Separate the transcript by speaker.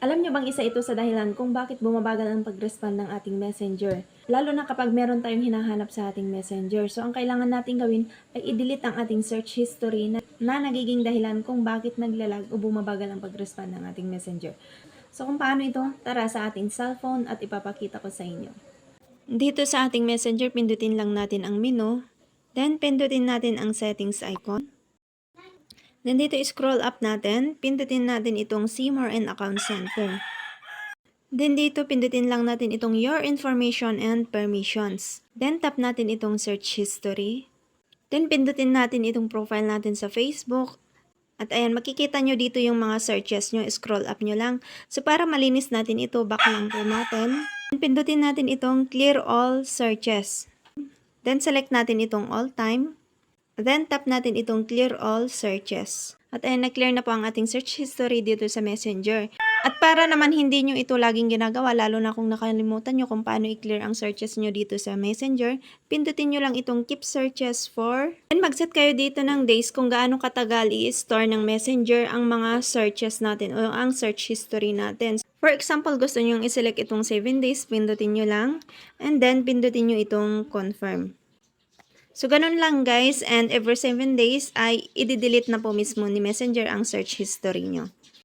Speaker 1: Alam niyo bang isa ito sa dahilan kung bakit bumabagal ang pag-respond ng ating messenger? Lalo na kapag meron tayong hinahanap sa ating messenger. So, ang kailangan nating gawin ay i-delete ang ating search history na, na nagiging dahilan kung bakit naglalag o bumabagal ang pag-respond ng ating messenger. So, kung paano ito, tara sa ating cellphone at ipapakita ko sa inyo. Dito sa ating messenger, pindutin lang natin ang menu. Then, pindutin natin ang settings icon. Then dito scroll up natin, pindutin natin itong See More and Account Center. Then dito pindutin lang natin itong Your Information and Permissions. Then tap natin itong Search History. Then pindutin natin itong profile natin sa Facebook. At ayan, makikita nyo dito yung mga searches nyo. Scroll up nyo lang. So para malinis natin ito, back lang po natin. Pindutin natin itong Clear All Searches. Then select natin itong All Time. Then, tap natin itong clear all searches. At ayun, na-clear na po ang ating search history dito sa Messenger. At para naman hindi nyo ito laging ginagawa, lalo na kung nakalimutan nyo kung paano i-clear ang searches nyo dito sa Messenger, pindutin nyo lang itong keep searches for. Then, mag-set kayo dito ng days kung gaano katagal i-store ng Messenger ang mga searches natin o ang search history natin. For example, gusto nyo i-select itong 7 days, pindutin nyo lang. And then, pindutin nyo itong confirm. So, ganun lang guys. And every 7 days ay i-delete na po mismo ni Messenger ang search history nyo.